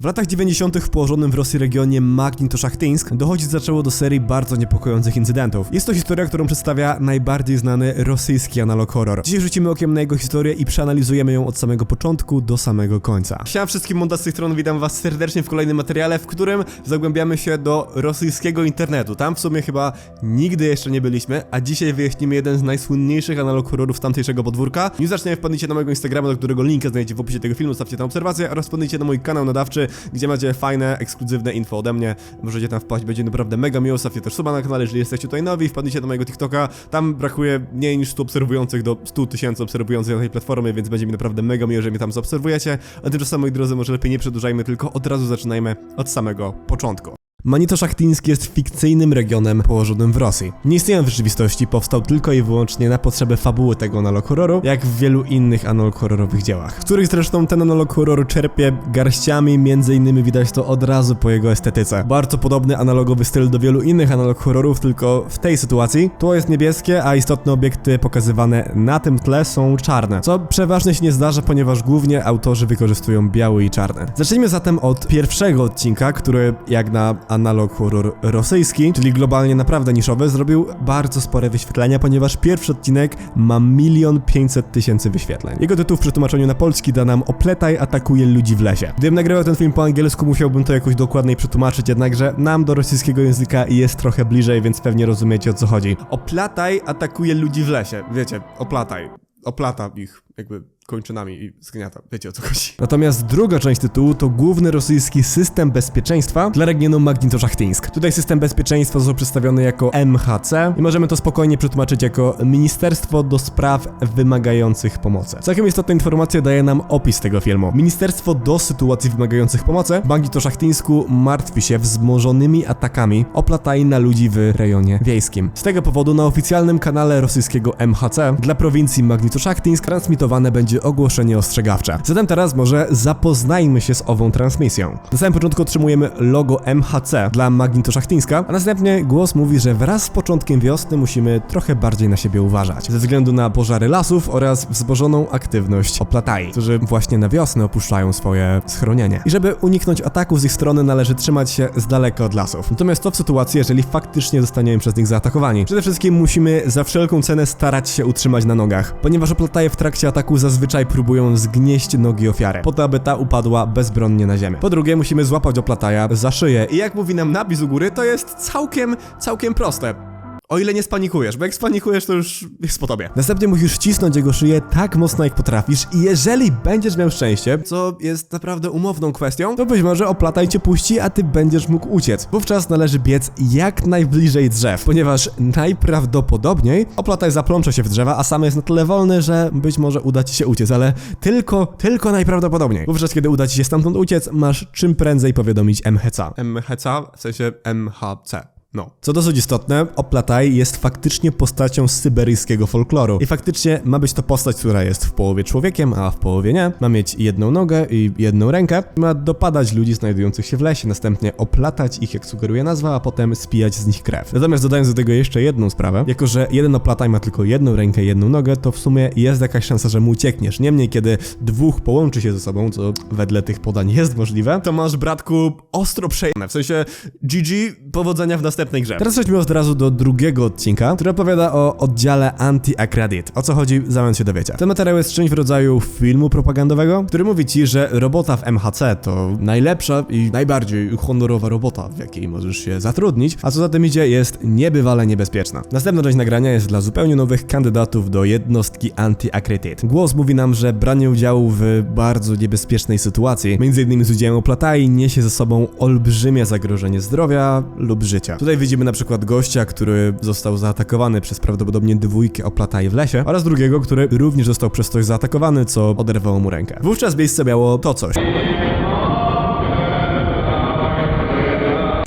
W latach 90. w położonym w Rosji regionie Magnitoszachtynsk dochodzić zaczęło do serii bardzo niepokojących incydentów. Jest to historia, którą przedstawia najbardziej znany rosyjski analog horror. Dzisiaj rzucimy okiem na jego historię i przeanalizujemy ją od samego początku do samego końca. Siema wszystkim, Monda z tej strony, witam was serdecznie w kolejnym materiale, w którym zagłębiamy się do rosyjskiego internetu. Tam w sumie chyba nigdy jeszcze nie byliśmy, a dzisiaj wyjaśnimy jeden z najsłynniejszych analog horrorów tamtejszego podwórka. Nie zacznie wpadnijcie na mojego Instagrama, do którego linka znajdziecie w opisie tego filmu, stawcie tam obserwację oraz wpadnijcie na mój kanał nadawczy, gdzie macie fajne, ekskluzywne info ode mnie. Możecie tam wpaść, będzie naprawdę mega miło. Stawcie też suba na kanale, jeżeli jesteście tutaj nowi, wpadnijcie do mojego TikToka. Tam brakuje mniej niż 100 obserwujących do 100 tysięcy obserwujących na tej platformie, więc będzie mi naprawdę mega miło, że mnie tam zaobserwujecie. A tymczasem, moi drodzy, może lepiej nie przedłużajmy, tylko od razu zaczynajmy od samego początku. Manito-Szachtyńsk jest fikcyjnym regionem położonym w Rosji. Nie istnieje w rzeczywistości, powstał tylko i wyłącznie na potrzeby fabuły tego analog horroru, jak w wielu innych analog horrorowych dziełach, w których zresztą ten analog horroru czerpie garściami, między innymi widać to od razu po jego estetyce. Bardzo podobny analogowy styl do wielu innych analog horrorów, tylko w tej sytuacji tło jest niebieskie, a istotne obiekty pokazywane na tym tle są czarne, co przeważnie się nie zdarza, ponieważ głównie autorzy wykorzystują biały i czarny. Zacznijmy zatem od pierwszego odcinka, który jak na analog horror rosyjski, czyli globalnie naprawdę niszowy, zrobił bardzo spore wyświetlenia, ponieważ pierwszy odcinek ma milion pięćset tysięcy wyświetleń. Jego tytuł w przetłumaczeniu na polski da nam Opletaj atakuje ludzi w lesie. Gdybym nagrywał ten film po angielsku, musiałbym to jakoś dokładniej przetłumaczyć, jednakże nam do rosyjskiego języka jest trochę bliżej, więc pewnie rozumiecie o co chodzi. Oplataj atakuje ludzi w lesie. Wiecie, oplataj. Oplata ich jakby kończynami i zgniata. Wiecie o co chodzi. Natomiast druga część tytułu to główny rosyjski system bezpieczeństwa dla regionu Magnitoszachtynsk. Tutaj system bezpieczeństwa został przedstawiony jako MHC i możemy to spokojnie przetłumaczyć jako Ministerstwo do Spraw Wymagających Pomocy. Całkiem istotna informacja daje nam opis tego filmu. Ministerstwo do sytuacji wymagających pomocy w Magnitoszachtynsk martwi się wzmożonymi atakami oplatai na ludzi w rejonie wiejskim. Z tego powodu na oficjalnym kanale rosyjskiego MHC dla prowincji Magnitoszachtynsk transmitowane będzie ogłoszenie ostrzegawcze. Zatem teraz może zapoznajmy się z ową transmisją. Na samym początku otrzymujemy logo MHC dla Magnitoszachtynska, a następnie głos mówi, że wraz z początkiem wiosny musimy trochę bardziej na siebie uważać, ze względu na pożary lasów oraz wzmożoną aktywność oplatai, którzy właśnie na wiosnę opuszczają swoje schronienie. I żeby uniknąć ataków z ich strony należy trzymać się z daleka od lasów. Natomiast to w sytuacji, jeżeli faktycznie zostaniemy przez nich zaatakowani. Przede wszystkim musimy za wszelką cenę starać się utrzymać na nogach, ponieważ oplataje w trakcie ataku zazwyczaj próbują zgnieść nogi ofiary, po to aby ta upadła bezbronnie na ziemię. Po drugie, musimy złapać oplataja za szyję i jak mówi nam napis u góry, to jest całkiem, całkiem proste. O ile nie spanikujesz, bo jak spanikujesz, to już jest po tobie. Następnie musisz wcisnąć jego szyję tak mocno, jak potrafisz i jeżeli będziesz miał szczęście, co jest naprawdę umowną kwestią, to być może oplataj cię puści, a ty będziesz mógł uciec. Wówczas należy biec jak najbliżej drzew, ponieważ najprawdopodobniej oplataj zaplącze się w drzewa, a sam jest na tyle wolny, że być może uda ci się uciec, ale tylko, tylko najprawdopodobniej. Wówczas, kiedy uda ci się stamtąd uciec, masz czym prędzej powiadomić MHC. MHC w sensie MHC. No. Co dosyć istotne, Oplataj jest faktycznie postacią z syberyjskiego folkloru. I faktycznie ma być to postać, która jest w połowie człowiekiem, a w połowie nie. Ma mieć jedną nogę i jedną rękę. Ma dopadać ludzi znajdujących się w lesie, następnie oplatać ich, jak sugeruje nazwa, a potem spijać z nich krew. Natomiast dodając do tego jeszcze jedną sprawę, jako że jeden Oplataj ma tylko jedną rękę i jedną nogę, to w sumie jest jakaś szansa, że mu uciekniesz. Niemniej, kiedy dwóch połączy się ze sobą, co wedle tych podań jest możliwe, to masz, bratku, ostro przejęte. W sensie GG, powodzenia w grze. Teraz przejdźmy od razu do drugiego odcinka, który opowiada o oddziale Anti-Accredit. O co chodzi, za moment się dowiecie. Ten materiał jest czymś w rodzaju filmu propagandowego, który mówi ci, że robota w MHC to najlepsza i najbardziej honorowa robota, w jakiej możesz się zatrudnić, a co za tym idzie, jest niebywale niebezpieczna. Następna część nagrania jest dla zupełnie nowych kandydatów do jednostki Anti-Accredit. Głos mówi nam, że branie udziału w bardzo niebezpiecznej sytuacji, m.in. z udziałem oplatai, niesie ze sobą olbrzymie zagrożenie zdrowia lub życia. Tutaj widzimy na przykład gościa, który został zaatakowany przez prawdopodobnie dwójkę oplataj w lesie oraz drugiego, który również został przez coś zaatakowany, co oderwało mu rękę. Wówczas miejsce miało to coś.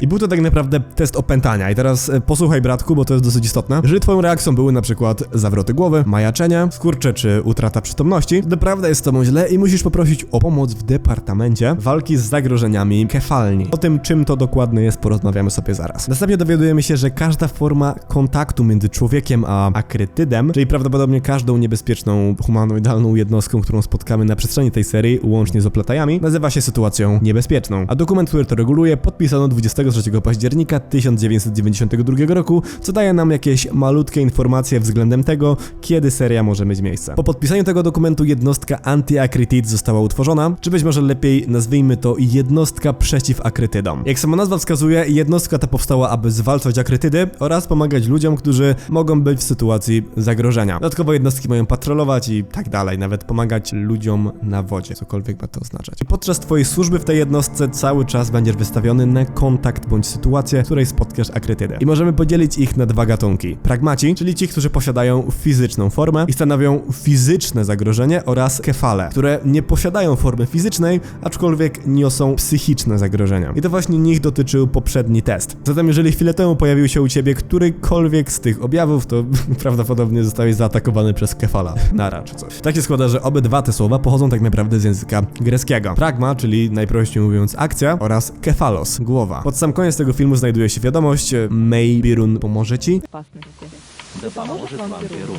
I był to tak naprawdę test opętania. I teraz e, posłuchaj, bratku, bo to jest dosyć istotne. Jeżeli twoją reakcją były na przykład zawroty głowy, majaczenie, skurcze czy utrata przytomności, to naprawdę jest z tobą źle i musisz poprosić o pomoc w departamencie walki z zagrożeniami kefalni. O tym, czym to dokładnie jest, porozmawiamy sobie zaraz. Następnie dowiadujemy się, że każda forma kontaktu między człowiekiem a akrytydem, czyli prawdopodobnie każdą niebezpieczną humanoidalną jednostką, którą spotkamy na przestrzeni tej serii, łącznie z oplatajami, nazywa się sytuacją niebezpieczną. A dokument, który to reguluje, podpisano 23 października 1992 roku, co daje nam jakieś malutkie informacje względem tego, kiedy seria może mieć miejsce. Po podpisaniu tego dokumentu jednostka anti-akrytid została utworzona, czy być może lepiej nazwijmy to jednostka przeciw akrytydom. Jak sama nazwa wskazuje, jednostka ta powstała, aby zwalczać akrytydy oraz pomagać ludziom, którzy mogą być w sytuacji zagrożenia. Dodatkowo jednostki mają patrolować i tak dalej, nawet pomagać ludziom na wodzie, cokolwiek ma to oznaczać. Podczas twojej służby w tej jednostce cały czas będziesz wystawiony na kontakt bądź sytuację, w której spotkasz akrytydę. I możemy podzielić ich na dwa gatunki. Pragmaci, czyli ci, którzy posiadają fizyczną formę i stanowią fizyczne zagrożenie oraz kefale, które nie posiadają formy fizycznej, aczkolwiek niosą psychiczne zagrożenia. I to właśnie nich dotyczył poprzedni test. Zatem jeżeli chwilę temu pojawił się u ciebie którykolwiek z tych objawów, to prawdopodobnie zostałeś zaatakowany przez kefala. Nara czy coś. Tak się składa, że obydwa te słowa pochodzą tak naprawdę z języka greckiego. Pragma, czyli najprościej mówiąc akcja oraz kefalos, głowa. Pod sam koniec tego filmu znajduje się wiadomość May Birun pomoże ci. опасности. Да поможет вам Перун.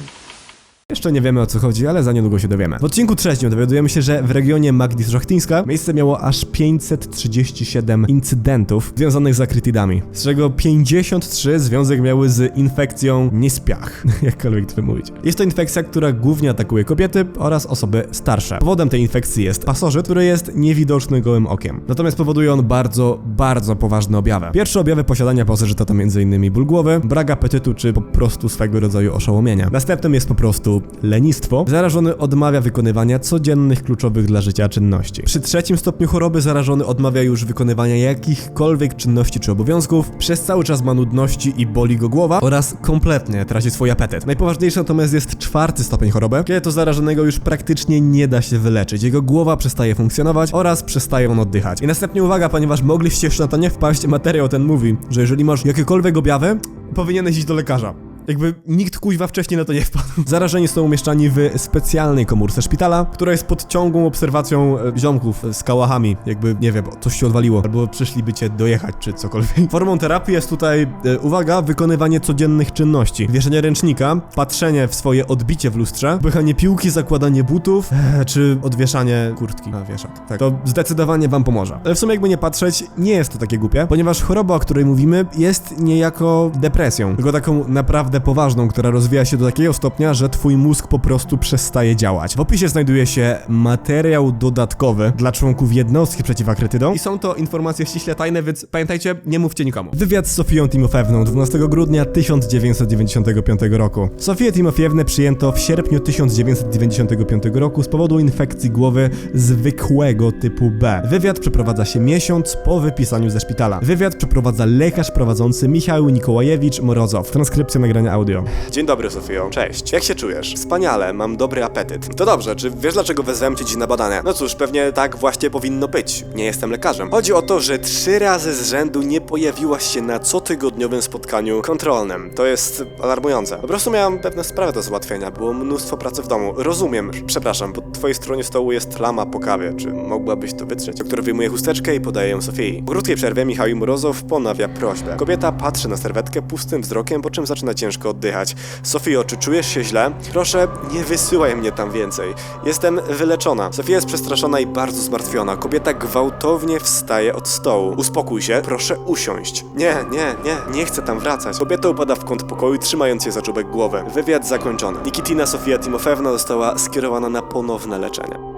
Jeszcze nie wiemy o co chodzi, ale za niedługo się dowiemy. W odcinku trzecim dowiadujemy się, że w regionie Magdis Szachtyńska miejsce miało aż 537 incydentów związanych z akrytidami, z czego 53 związek miały z infekcją niespiach, jakkolwiek to wymówić. Jest to infekcja, która głównie atakuje kobiety oraz osoby starsze. Powodem tej infekcji jest pasożyt, który jest niewidoczny gołym okiem. Natomiast powoduje on bardzo, bardzo poważne objawy. Pierwsze objawy posiadania pasożyta to m.in. ból głowy, brak apetytu czy po prostu swego rodzaju oszołomienia. Następnym jest po prostu lenistwo. Zarażony odmawia wykonywania codziennych kluczowych dla życia czynności. Przy trzecim stopniu choroby zarażony odmawia już wykonywania jakichkolwiek czynności czy obowiązków, przez cały czas ma nudności i boli go głowa oraz kompletnie traci swój apetyt. Najpoważniejszy natomiast jest czwarty stopień choroby, kiedy to zarażonego już praktycznie nie da się wyleczyć. Jego głowa przestaje funkcjonować oraz przestaje on oddychać. I następnie uwaga, ponieważ mogliście jeszcze na to nie wpaść, materiał ten mówi, że jeżeli masz jakiekolwiek objawy, powinieneś iść do lekarza. Jakby nikt kuźwa wcześniej na to nie wpadł. Zarażeni są umieszczani w specjalnej komórce szpitala, która jest pod ciągłą obserwacją e, ziomków z kałachami. Jakby, nie wiem, coś się odwaliło, albo przyszliby cię dojechać, czy cokolwiek. Formą terapii jest tutaj, e, uwaga, wykonywanie codziennych czynności. Wieszenie ręcznika, patrzenie w swoje odbicie w lustrze, pychanie piłki, zakładanie butów, e, czy odwieszanie kurtki na wieszak. Tak, to zdecydowanie wam pomoże. Ale w sumie jakby nie patrzeć, nie jest to takie głupie, ponieważ choroba, o której mówimy, jest niejako depresją. Tylko taką naprawdę poważną, która rozwija się do takiego stopnia, że twój mózg po prostu przestaje działać. W opisie znajduje się materiał dodatkowy dla członków jednostki przeciw akrytydom i są to informacje ściśle tajne, więc pamiętajcie, nie mówcie nikomu. Wywiad z Sofią Timofewną 12 grudnia 1995 roku. Sofię Timofiewne przyjęto w sierpniu 1995 roku z powodu infekcji głowy zwykłego typu B. Wywiad przeprowadza się miesiąc po wypisaniu ze szpitala. Wywiad przeprowadza lekarz prowadzący Michał Nikołajewicz Morozow. Transkrypcja nagrania audio. Dzień dobry, Sofio. Cześć. Jak się czujesz? Wspaniale, mam dobry apetyt. To dobrze, czy wiesz dlaczego wezwałem cię dziś na badania? No cóż, pewnie tak właśnie powinno być. Nie jestem lekarzem. Chodzi o to, że trzy razy z rzędu nie pojawiłaś się na cotygodniowym spotkaniu kontrolnym. To jest alarmujące. Po prostu miałam pewne sprawy do załatwienia. Było mnóstwo pracy w domu. Rozumiem. Przepraszam, po twojej stronie stołu jest lama po kawie. Czy mogłabyś to wytrzeć? Doktor wyjmuje chusteczkę i podaje ją Sofii. Po krótkiej przerwie Michał Morozow ponawia prośbę. Kobieta patrzy na serwetkę pustym wzrokiem, po czym zaczyna ciężko oddychać. Sofio, czy czujesz się źle? Proszę, nie wysyłaj mnie tam więcej. Jestem wyleczona. Sofia jest przestraszona i bardzo zmartwiona. Kobieta gwałtownie wstaje od stołu. Uspokój się, proszę usiąść. Nie, nie, nie, nie chcę tam wracać. Kobieta upada w kąt pokoju, trzymając się za czubek głowy. Wywiad zakończony. Nikitina Sofia Timofewna została skierowana na ponowne leczenie.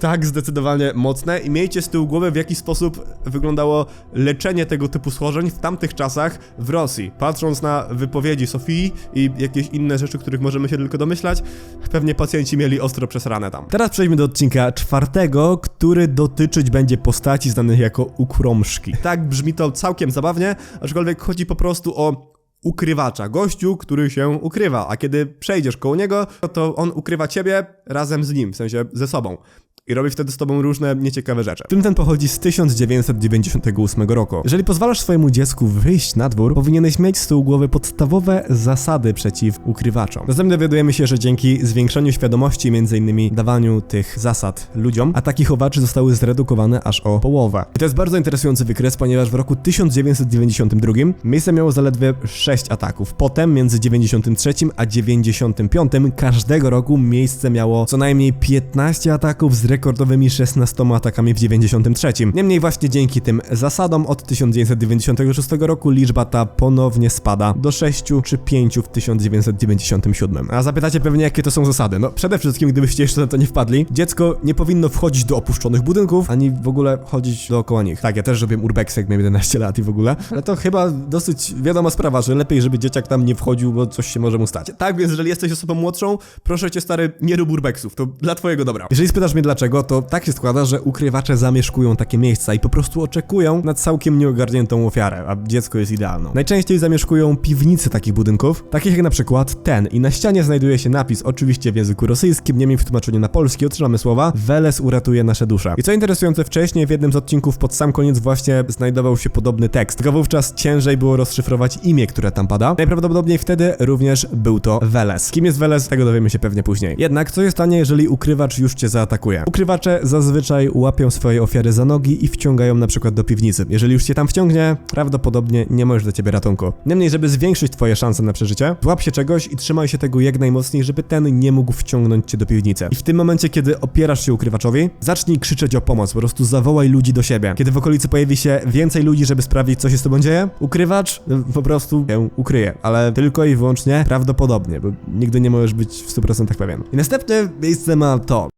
Tak, zdecydowanie mocne i miejcie z tyłu głowy, w jaki sposób wyglądało leczenie tego typu schorzeń w tamtych czasach w Rosji. Patrząc na wypowiedzi Sofii i jakieś inne rzeczy, których możemy się tylko domyślać, pewnie pacjenci mieli ostro przesrane tam. Teraz przejdźmy do odcinka czwartego, który dotyczyć będzie postaci znanych jako ukromszki. Tak, brzmi to całkiem zabawnie, aczkolwiek chodzi po prostu o ukrywacza, gościu, który się ukrywa, a kiedy przejdziesz koło niego, to on ukrywa ciebie razem z nim, w sensie ze sobą. I robi wtedy z tobą różne nieciekawe rzeczy. Tym ten pochodzi z 1998 roku. Jeżeli pozwalasz swojemu dziecku wyjść na dwór, powinieneś mieć z tyłu głowy podstawowe zasady przeciw ukrywaczom. Następnie dowiadujemy się, że dzięki zwiększeniu świadomości, m.in. dawaniu tych zasad ludziom, ataki chowaczy zostały zredukowane aż o połowę. I to jest bardzo interesujący wykres, ponieważ w roku 1992 miejsce miało zaledwie 6 ataków. Potem między 93 a 95 każdego roku miejsce miało co najmniej 15 ataków z rekordowymi 16 atakami w 93. Niemniej właśnie dzięki tym zasadom od 1996 roku liczba ta ponownie spada do 6 czy 5 w 1997. A zapytacie pewnie jakie to są zasady? No przede wszystkim gdybyście jeszcze na to nie wpadli, dziecko nie powinno wchodzić do opuszczonych budynków, ani w ogóle chodzić dookoła nich. Tak, ja też robiłem urbex jak miałem 11 lat i w ogóle, ale to chyba dosyć wiadoma sprawa, że lepiej żeby dzieciak tam nie wchodził, bo coś się może mu stać. Tak więc jeżeli jesteś osobą młodszą, proszę cię stary, nie rób urbexów, to dla twojego dobra. Jeżeli spytasz mnie dlaczego, to tak się składa, że ukrywacze zamieszkują takie miejsca i po prostu oczekują na całkiem nieogarniętą ofiarę, a dziecko jest idealną. Najczęściej zamieszkują piwnice takich budynków, takich jak na przykład ten i na ścianie znajduje się napis, oczywiście w języku rosyjskim, niemniej w tłumaczeniu na polski otrzymamy słowa Weles uratuje nasze dusze. I co interesujące, wcześniej w jednym z odcinków pod sam koniec właśnie znajdował się podobny tekst, tylko wówczas ciężej było rozszyfrować imię, które tam pada. Najprawdopodobniej wtedy również był to Weles. Kim jest Weles, tego dowiemy się pewnie później. Jednak co się stanie, jeżeli ukrywacz już cię zaatakuje? Ukrywacze zazwyczaj łapią swoje ofiary za nogi i wciągają na przykład do piwnicy. Jeżeli już cię tam wciągnie, prawdopodobnie nie już dla ciebie ratunku. Niemniej, żeby zwiększyć twoje szanse na przeżycie, złap się czegoś i trzymaj się tego jak najmocniej, żeby ten nie mógł wciągnąć cię do piwnicy. I w tym momencie, kiedy opierasz się ukrywaczowi, zacznij krzyczeć o pomoc, po prostu zawołaj ludzi do siebie. Kiedy w okolicy pojawi się więcej ludzi, żeby sprawdzić, co się z tobą dzieje, ukrywacz no, po prostu się ukryje, ale tylko i wyłącznie prawdopodobnie, bo nigdy nie możesz być w 100% pewien. I następne miejsce ma to.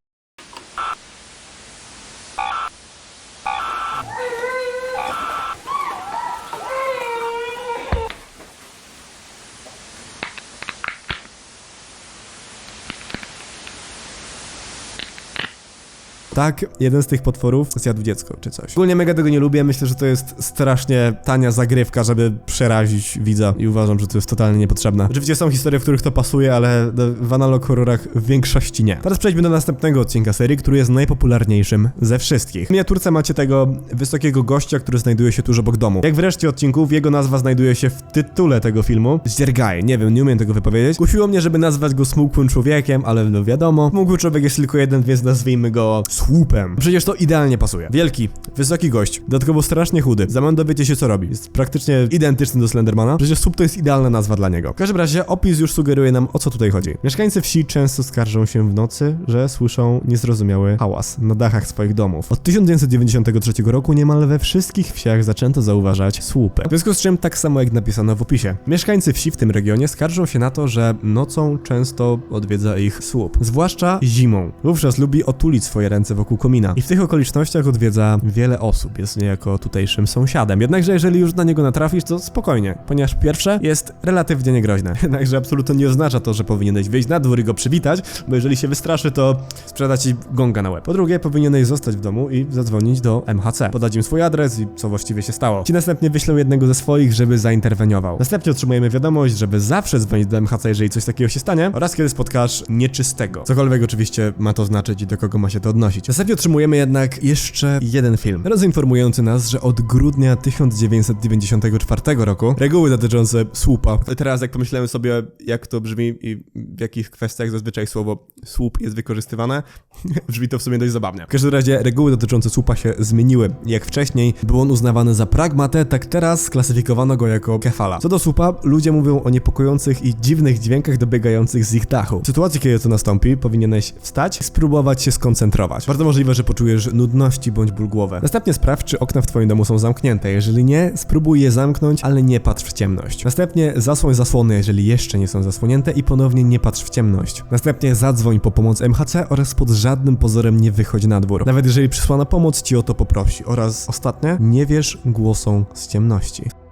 Tak, jeden z tych potworów zjadł dziecko, czy coś. Ogólnie mega tego nie lubię, myślę, że to jest strasznie tania zagrywka, żeby przerazić widza i uważam, że to jest totalnie niepotrzebne. Oczywiście są historie, w których to pasuje, ale no, w analog horrorach w większości nie. Teraz przejdźmy do następnego odcinka serii, który jest najpopularniejszym ze wszystkich. W miniaturce macie tego wysokiego gościa, który znajduje się tuż obok domu. Jak w reszcie odcinków, jego nazwa znajduje się w tytule tego filmu. Ziergaj, nie wiem, nie umiem tego wypowiedzieć. Kusiło mnie, żeby nazwać go smukłym człowiekiem, ale no wiadomo, smukły człowiek jest tylko jeden, więc nazwijmy go słupem. Przecież to idealnie pasuje. Wielki, wysoki gość, dodatkowo strasznie chudy. Za moment dowiecie się co robi. Jest praktycznie identyczny do Slendermana. Przecież słup to jest idealna nazwa dla niego. W każdym razie opis już sugeruje nam o co tutaj chodzi. Mieszkańcy wsi często skarżą się w nocy, że słyszą niezrozumiały hałas na dachach swoich domów. Od 1993 roku niemal we wszystkich wsiach zaczęto zauważać słupy. W związku z czym, tak samo jak napisano w opisie, mieszkańcy wsi w tym regionie skarżą się na to, że nocą często odwiedza ich słup. Zwłaszcza zimą. Wówczas lubi otulić swoje ręce wokół komina. I w tych okolicznościach odwiedza wiele osób. Jest niejako tutejszym sąsiadem. Jednakże jeżeli już na niego natrafisz, to spokojnie, ponieważ pierwsze jest relatywnie niegroźne. Jednakże absolutnie nie oznacza to, że powinieneś wyjść na dwór i go przywitać, bo jeżeli się wystraszy, to sprzeda ci gonga na łeb. Po drugie, powinieneś zostać w domu i zadzwonić do MHC, podać im swój adres i co właściwie się stało. Ci następnie wyślą jednego ze swoich, żeby zainterweniował. Następnie otrzymujemy wiadomość, żeby zawsze dzwonić do MHC, jeżeli coś takiego się stanie, oraz kiedy spotkasz nieczystego. Cokolwiek oczywiście ma to znaczyć i do kogo ma się to odnosić. Następnie otrzymujemy jednak jeszcze jeden film, rozinformujący nas, że od grudnia 1994 roku reguły dotyczące słupa. Teraz jak pomyślałem sobie, jak to brzmi i w jakich kwestiach zazwyczaj słowo słup jest wykorzystywane, brzmi to w sumie dość zabawnie. W każdym razie reguły dotyczące słupa się zmieniły. Jak wcześniej był on uznawany za pragmatę, tak teraz klasyfikowano go jako kefala. Co do słupa, ludzie mówią o niepokojących i dziwnych dźwiękach dobiegających z ich dachu. W sytuacji, kiedy to nastąpi, powinieneś wstać i spróbować się skoncentrować. Bardzo możliwe, że poczujesz nudności bądź ból głowy. Następnie sprawdź, czy okna w twoim domu są zamknięte. Jeżeli nie, spróbuj je zamknąć, ale nie patrz w ciemność. Następnie zasłoń zasłony, jeżeli jeszcze nie są zasłonięte i ponownie nie patrz w ciemność. Następnie zadzwoń po pomoc MHC oraz pod żadnym pozorem nie wychodź na dwór. Nawet jeżeli przysłana pomoc ci o to poprosi. Oraz ostatnie, nie wierz głosom z ciemności.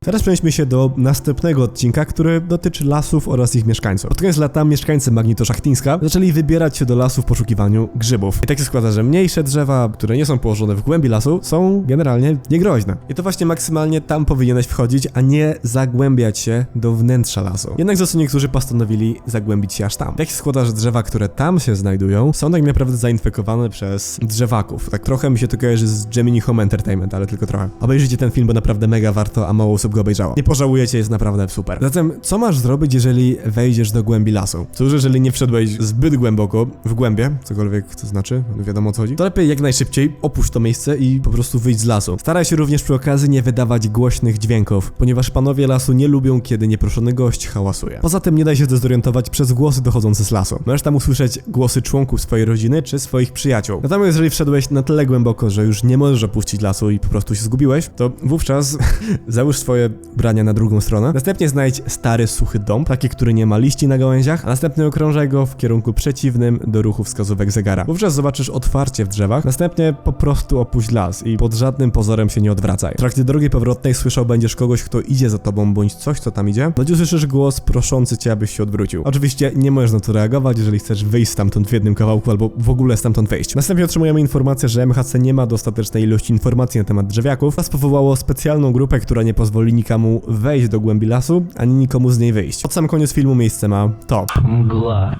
Teraz przenieśmy się do następnego odcinka, który dotyczy lasów oraz ich mieszkańców. Pod koniec lata mieszkańcy Magnitoszachtyńska zaczęli wybierać się do lasu w poszukiwaniu grzybów. I tak się składa, że mniejsze drzewa, które nie są położone w głębi lasu, są generalnie niegroźne. I to właśnie maksymalnie tam powinieneś wchodzić, a nie zagłębiać się do wnętrza lasu. Jednak za niektórzy postanowili zagłębić się aż tam. Tak się składa, że drzewa, które tam się znajdują, są tak naprawdę zainfekowane przez drzewaków. Tak trochę mi się to kojarzy z Gemini Home Entertainment, ale tylko trochę. Obejrzyjcie ten film, bo naprawdę mega warto, a mało osób go obejrzało. Nie pożałujecie, jest naprawdę super. Zatem, co masz zrobić, jeżeli wejdziesz do głębi lasu? Cóż, jeżeli nie wszedłeś zbyt głęboko w głębie, cokolwiek to znaczy, no wiadomo o co chodzi, to lepiej jak najszybciej opuść to miejsce i po prostu wyjdź z lasu. Staraj się również przy okazji nie wydawać głośnych dźwięków, ponieważ panowie lasu nie lubią, kiedy nieproszony gość hałasuje. Poza tym nie daj się zdezorientować przez głosy dochodzące z lasu. Możesz tam usłyszeć głosy członków swojej rodziny czy swoich przyjaciół. Natomiast jeżeli wszedłeś na tyle głęboko, że już nie możesz opuścić lasu i po prostu się zgubiłeś, to wówczas załóż swoje ubrania na drugą stronę. Następnie znajdź stary, suchy dąb, taki, który nie ma liści na gałęziach, a następnie okrążaj go w kierunku przeciwnym do ruchu wskazówek zegara. Wówczas zobaczysz otwarcie w drzewach, następnie po prostu opuść las i pod żadnym pozorem się nie odwracaj. W trakcie drogi powrotnej słyszał będziesz kogoś, kto idzie za tobą, bądź coś, co tam idzie, bądź usłyszysz głos proszący cię, abyś się odwrócił. Oczywiście nie możesz na to reagować, jeżeli chcesz wyjść stamtąd w jednym kawałku albo w ogóle stamtąd wyjść. Następnie otrzymujemy informację, że MHC nie ma dostatecznej ilości informacji na temat drzewiaków, oraz powołało specjalną grupę, która nie pozwoli nikomu wejść do głębi lasu, ani nikomu z niej wyjść. Pod sam koniec filmu miejsce ma to. Mgła.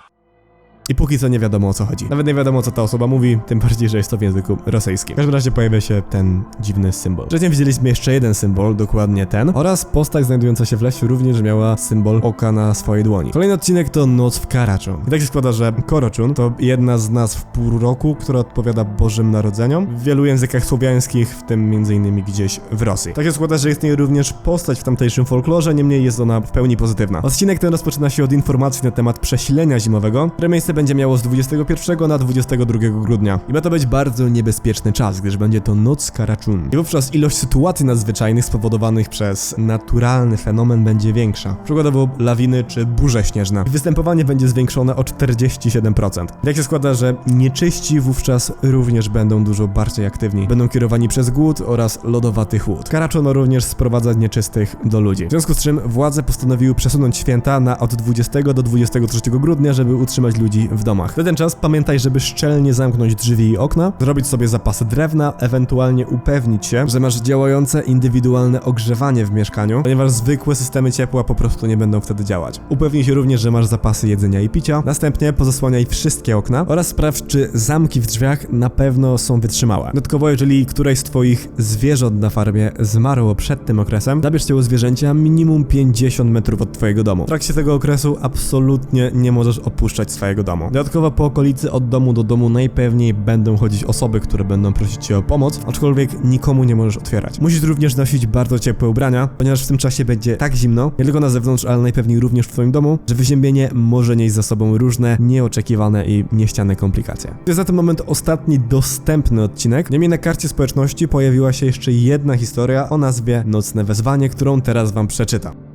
I póki co nie wiadomo o co chodzi. Nawet nie wiadomo co ta osoba mówi, tym bardziej, że jest to w języku rosyjskim. W każdym razie pojawia się ten dziwny symbol. Wcześniej widzieliśmy jeszcze jeden symbol, dokładnie ten, oraz postać znajdująca się w lesie również miała symbol oka na swojej dłoni. Kolejny odcinek to Noc w Karaczun. I tak się składa, że Koroczun to jedna z nazw pół roku, która odpowiada Bożym Narodzeniom w wielu językach słowiańskich, w tym m.in. gdzieś w Rosji. Tak się składa, że istnieje również postać w tamtejszym folklorze, niemniej jest ona w pełni pozytywna. Odcinek ten rozpoczyna się od informacji na temat przesilenia zimowego, które miejsce będzie miało z 21 na 22 grudnia. I ma to być bardzo niebezpieczny czas, gdyż będzie to noc Karaczun. I wówczas ilość sytuacji nadzwyczajnych spowodowanych przez naturalny fenomen będzie większa. Przykładowo lawiny czy burze śnieżne. I występowanie będzie zwiększone o 47%. I tak się składa, że nieczyści wówczas również będą dużo bardziej aktywni. Będą kierowani przez głód oraz lodowaty chłód. Karaczun ma również sprowadzać nieczystych do ludzi. W związku z czym władze postanowiły przesunąć święta na od 20 do 23 grudnia, żeby utrzymać ludzi w domach. Na ten czas pamiętaj, żeby szczelnie zamknąć drzwi i okna, zrobić sobie zapasy drewna, ewentualnie upewnić się, że masz działające indywidualne ogrzewanie w mieszkaniu, ponieważ zwykłe systemy ciepła po prostu nie będą wtedy działać. Upewnij się również, że masz zapasy jedzenia i picia, następnie pozasłaniaj wszystkie okna oraz sprawdź, czy zamki w drzwiach na pewno są wytrzymałe. Dodatkowo, jeżeli któreś z twoich zwierząt na farmie zmarło przed tym okresem, zabierz ciało zwierzęcia minimum 50 metrów od twojego domu. W trakcie tego okresu absolutnie nie możesz opuszczać swojego domu. Dodatkowo po okolicy od domu do domu najpewniej będą chodzić osoby, które będą prosić cię o pomoc, aczkolwiek nikomu nie możesz otwierać. Musisz również nosić bardzo ciepłe ubrania, ponieważ w tym czasie będzie tak zimno, nie tylko na zewnątrz, ale najpewniej również w twoim domu, że wyziębienie może nieść za sobą różne nieoczekiwane i niechciane komplikacje. To jest na ten moment ostatni dostępny odcinek. Niemniej na karcie społeczności pojawiła się jeszcze jedna historia o nazwie Nocne Wezwanie, którą teraz wam przeczytam.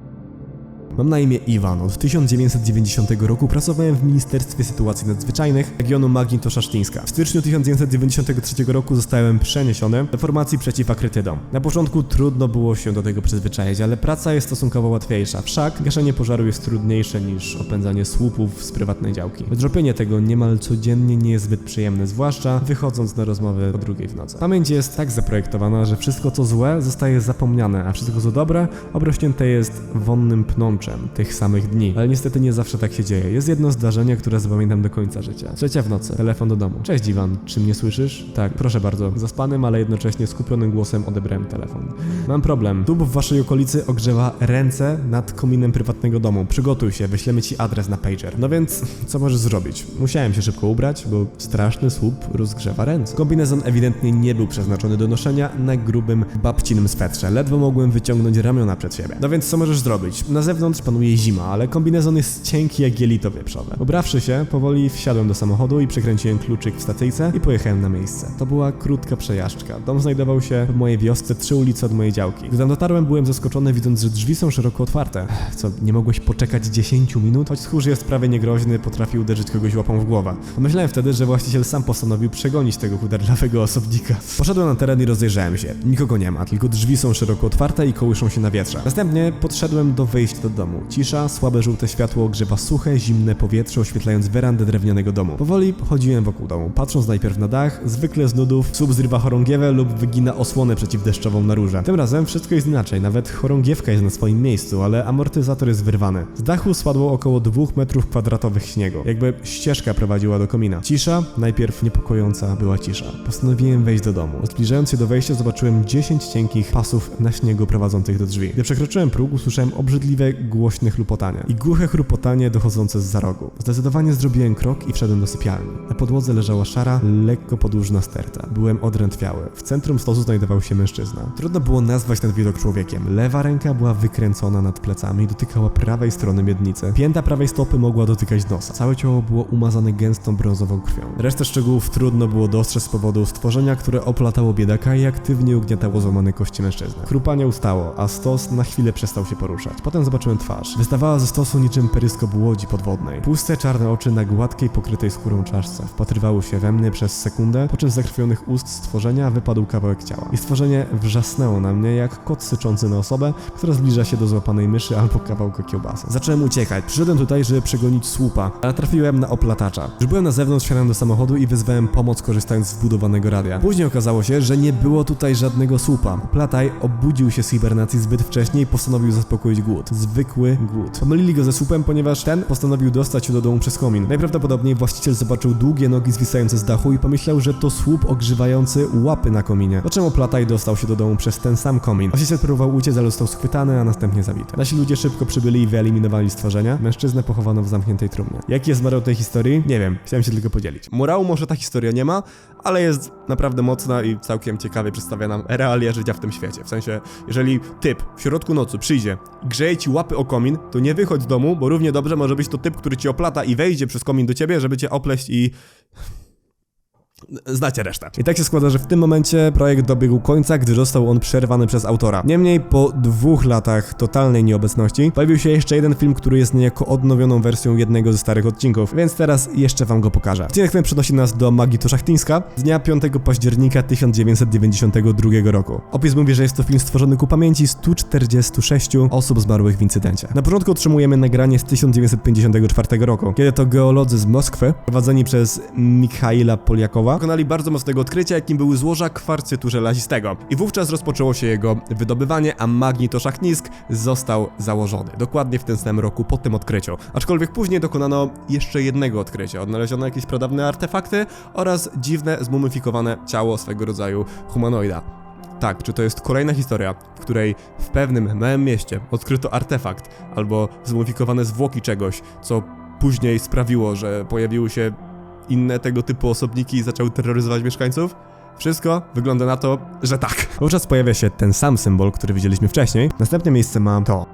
Mam na imię Iwan. Od 1990 roku pracowałem w Ministerstwie Sytuacji Nadzwyczajnych regionu Magnitosza-Sztyńska. W styczniu 1993 roku zostałem przeniesiony do formacji przeciwakrytydom. Na początku trudno było się do tego przyzwyczaić, ale praca jest stosunkowo łatwiejsza. Wszak gaszenie pożaru jest trudniejsze niż opędzanie słupów z prywatnej działki. Wydropienie tego niemal codziennie nie jest zbyt przyjemne, zwłaszcza wychodząc na rozmowy o drugiej w nocy. Pamięć jest tak zaprojektowana, że wszystko co złe zostaje zapomniane, a wszystko co dobre obrośnięte jest wonnym pnączem tych samych dni. Ale niestety nie zawsze tak się dzieje. Jest jedno zdarzenie, które zapamiętam do końca życia. Trzecia w nocy. Telefon do domu. Cześć Iwan, czy mnie słyszysz? Tak, proszę bardzo. Zaspanym, ale jednocześnie skupionym głosem odebrałem telefon. Mam problem. Tub w waszej okolicy ogrzewa ręce nad kominem prywatnego domu. Przygotuj się, wyślemy ci adres na pager. No więc, co możesz zrobić? Musiałem się szybko ubrać, bo straszny słup rozgrzewa ręce. Kombinezon ewidentnie nie był przeznaczony do noszenia na grubym, babcinym swetrze. Ledwo mogłem wyciągnąć ramiona przed siebie. No więc co możesz zrobić? Na zewnątrz Wewnątrz panuje zima, ale kombinezon jest cienki jak jelito wieprzowe. Ubrawszy się, powoli wsiadłem do samochodu i przekręciłem kluczyk w stacyjce i pojechałem na miejsce. To była krótka przejażdżka. Dom znajdował się w mojej wiosce trzy ulice od mojej działki. Gdy tam dotarłem, byłem zaskoczony widząc, że drzwi są szeroko otwarte. Co, nie mogłeś poczekać 10 minut? Choć tchórz jest prawie niegroźny, potrafi uderzyć kogoś łapą w głowę. Pomyślałem wtedy, że właściciel sam postanowił przegonić tego chuderlawego osobnika. Poszedłem na teren i rozejrzałem się. Nikogo nie ma, tylko drzwi są szeroko otwarte i kołyszą się na wietrze. Następnie podszedłem do wejścia do domu. Cisza, słabe żółte światło ogrzewa suche, zimne powietrze, oświetlając werandę drewnianego domu. Powoli chodziłem wokół domu, patrząc najpierw na dach, zwykle z nudów słup zrywa chorągiewę lub wygina osłonę przeciwdeszczową na róże. Tym razem wszystko jest inaczej, nawet chorągiewka jest na swoim miejscu, ale amortyzator jest wyrwany. Z dachu spadło około 2 metrów kwadratowych śniegu, jakby ścieżka prowadziła do komina. Cisza, najpierw niepokojąca była cisza. Postanowiłem wejść do domu. Zbliżając się do wejścia zobaczyłem 10 cienkich pasów na śniegu prowadzących do drzwi. Gdy przekroczyłem próg, usłyszałem obrzydliwe, głośne chlupotanie i głuche chrupotanie dochodzące z za rogu. Zdecydowanie zrobiłem krok i wszedłem do sypialni. Na podłodze leżała szara, lekko podłużna sterta. Byłem odrętwiały. W centrum stosu znajdował się mężczyzna. Trudno było nazwać ten widok człowiekiem. Lewa ręka była wykręcona nad plecami i dotykała prawej strony miednicy. Pięta prawej stopy mogła dotykać nosa. Całe ciało było umazane gęstą brązową krwią. Resztę szczegółów trudno było dostrzec z powodu stworzenia, które oplatało biedaka i aktywnie ugniatało złamane kości mężczyzny. Chrupanie ustało, a stos na chwilę przestał się poruszać. Potem zobaczyłem twarz. Wystawała ze stosu niczym peryskop łodzi podwodnej. Puste, czarne oczy na gładkiej, pokrytej skórą czaszce wpatrywały się we mnie przez sekundę, po czym z zakrwionych ust stworzenia wypadł kawałek ciała. I stworzenie wrzasnęło na mnie jak kot syczący na osobę, która zbliża się do złapanej myszy albo kawałka kiełbasy. Zacząłem uciekać. Przyszedłem tutaj, żeby przegonić słupa, ale trafiłem na oplatacza. Już byłem na zewnątrz, wsiadłem do samochodu i wyzwałem pomoc korzystając z wbudowanego radia. Później okazało się, że nie było tutaj żadnego słupa. Plataj obudził się z hibernacji zbyt wcześnie i postanowił zaspokoić głód. Zwykły głód. Pomylili go ze słupem, ponieważ ten postanowił dostać się do domu przez komin. Najprawdopodobniej właściciel zobaczył długie nogi zwisające z dachu i pomyślał, że to słup ogrzewający łapy na kominie. Po czym Plataj dostał się do domu przez ten sam komin. Właściciel próbował uciec, ale został schwytany, a następnie zabity. Nasi ludzie szybko przybyli i wyeliminowali stworzenia. Mężczyznę pochowano w zamkniętej trumnie. Jaki jest morał tej historii? Nie wiem, chciałem się tylko podzielić. Morału może ta historia nie ma, ale jest naprawdę mocna i całkiem ciekawie przedstawia nam realia życia w tym świecie. W sensie, jeżeli typ w środku nocy przyjdzie grzeje ci łapy o komin, to nie wychodź z domu, bo równie dobrze może być to typ, który ci oplata i wejdzie przez komin do ciebie, żeby cię opleść i Znacie resztę. I tak się składa, że w tym momencie projekt dobiegł końca, gdy został on przerwany przez autora. Niemniej po dwóch latach totalnej nieobecności pojawił się jeszcze jeden film, który jest niejako odnowioną wersją jednego ze starych odcinków, więc teraz jeszcze wam go pokażę. Odcinek ten przenosi nas do magii Toszachtyńska dnia 5 października 1992 roku. Opis mówi, że jest to film stworzony ku pamięci 146 osób zmarłych w incydencie. Na początku otrzymujemy nagranie z 1954 roku, kiedy to geolodzy z Moskwy, prowadzeni przez Mikhaila Poliakowa, dokonali bardzo mocnego odkrycia, jakim były złoża kwarcytu żelazistego. I wówczas rozpoczęło się jego wydobywanie, a magnitoszachtnisk został założony. Dokładnie w tym samym roku po tym odkryciu. Aczkolwiek później dokonano jeszcze jednego odkrycia. Odnaleziono jakieś pradawne artefakty oraz dziwne, zmumifikowane ciało swego rodzaju humanoida. Tak, czy to jest kolejna historia, w której w pewnym małym mieście odkryto artefakt albo zmumifikowane zwłoki czegoś, co później sprawiło, że pojawiły się inne tego typu osobniki i zaczęły terroryzować mieszkańców? Wszystko wygląda na to, że tak. Wówczas pojawia się ten sam symbol, który widzieliśmy wcześniej. Następne miejsce ma to.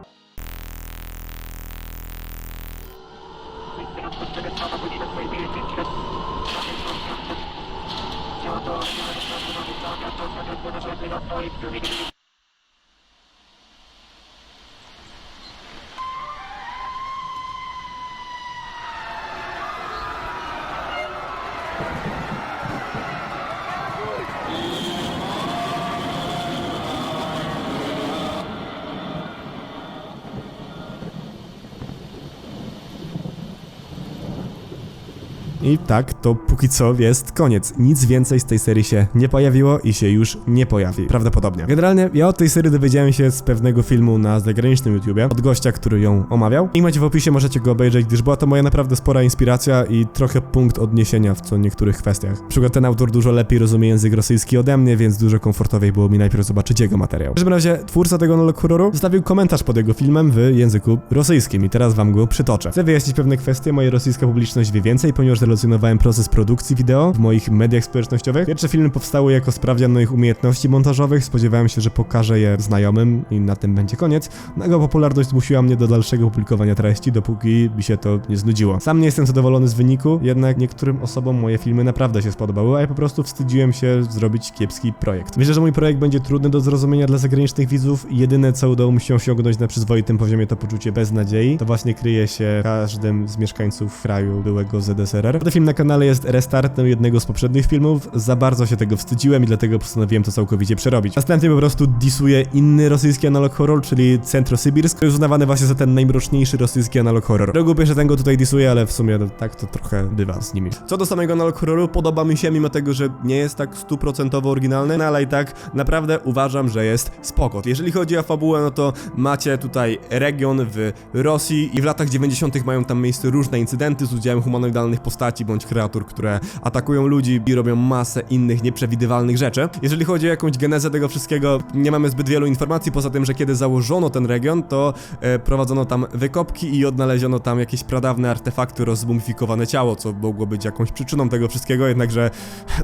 he tak, to póki co jest koniec. Nic więcej z tej serii się nie pojawiło i się już nie pojawi. Prawdopodobnie. Generalnie ja o tej serii dowiedziałem się z pewnego filmu na zagranicznym YouTubie, od gościa, który ją omawiał. I macie w opisie, możecie go obejrzeć, gdyż była to moja naprawdę spora inspiracja i trochę punkt odniesienia w co niektórych kwestiach. Na przykład ten autor dużo lepiej rozumie język rosyjski ode mnie, więc dużo komfortowiej było mi najpierw zobaczyć jego materiał. W każdym razie twórca tego nolog horroru zostawił komentarz pod jego filmem w języku rosyjskim i teraz wam go przytoczę. Chcę wyjaśnić pewne kwestie, moja rosyjska publiczność wie więcej, ponieważ relacjonowałem proces produkcji wideo w moich mediach społecznościowych. Pierwsze filmy powstały jako sprawdzian moich umiejętności montażowych. Spodziewałem się, że pokażę je znajomym i na tym będzie koniec. No, Jego popularność zmusiła mnie do dalszego publikowania treści, dopóki mi się to nie znudziło. Sam nie jestem zadowolony z wyniku, jednak niektórym osobom moje filmy naprawdę się spodobały, a ja po prostu wstydziłem się zrobić kiepski projekt. Myślę, że mój projekt będzie trudny do zrozumienia dla zagranicznych widzów. Jedyne, co udało mi się osiągnąć na przyzwoitym poziomie, to poczucie beznadziei. To właśnie kryje się każdym z mieszkańców kraju byłego ZSRR. Ten film na kanale jest restartem jednego z poprzednich filmów. Za bardzo się tego wstydziłem i dlatego postanowiłem to całkowicie przerobić. Następnie po prostu disuję inny rosyjski analog horror, czyli Centrosybirsk, który jest uznawany właśnie za ten najmroczniejszy rosyjski analog horror. Rogu pierwsze ten go tutaj disuję, ale w sumie tak to trochę bywa z nimi. Co do samego analog horroru, podoba mi się, mimo tego, że nie jest tak stuprocentowo oryginalny, no ale i tak naprawdę uważam, że jest spoko. Jeżeli chodzi o fabułę, no to macie tutaj region w Rosji i w latach 90. mają tam miejsce różne incydenty z udziałem humanoidalnych postaci bądź kreatur, które atakują ludzi i robią masę innych nieprzewidywalnych rzeczy. Jeżeli chodzi o jakąś genezę tego wszystkiego, nie mamy zbyt wielu informacji, poza tym, że kiedy założono ten region, to e, prowadzono tam wykopki i odnaleziono tam jakieś pradawne artefakty, rozmumifikowane ciało, co mogło być jakąś przyczyną tego wszystkiego, jednakże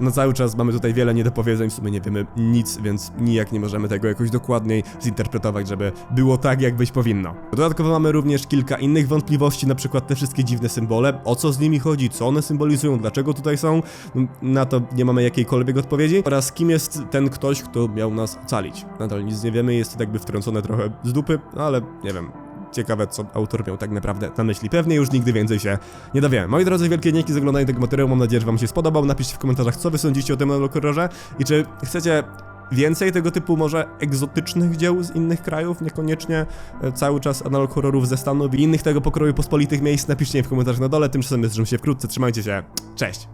no cały czas mamy tutaj wiele niedopowiedzeń, w sumie nie wiemy nic, więc nijak nie możemy tego jakoś dokładniej zinterpretować, żeby było tak, jak być powinno. Dodatkowo mamy również kilka innych wątpliwości, na przykład te wszystkie dziwne symbole, o co z nimi chodzi, co one symbolizują, dlaczego tutaj są, na to nie mamy jakiejkolwiek odpowiedzi, oraz kim jest ten ktoś, kto miał nas ocalić. Nadal nic nie wiemy, jest to jakby wtrącone trochę z dupy, no ale nie wiem, Ciekawe, co autor miał tak naprawdę na myśli. Pewnie już nigdy więcej się nie dowiemy. Moi drodzy, wielkie dzięki za oglądanie tego materiału. Mam nadzieję, że Wam się spodobał. Napiszcie w komentarzach, co Wy sądzicie o tym horrorze i czy chcecie więcej tego typu może egzotycznych dzieł z innych krajów, niekoniecznie e, cały czas analog horrorów ze Stanów i innych tego pokroju pospolitych miejsc. Napiszcie w komentarzach na dole. Tymczasem jest, się wkrótce. Trzymajcie się. Cześć!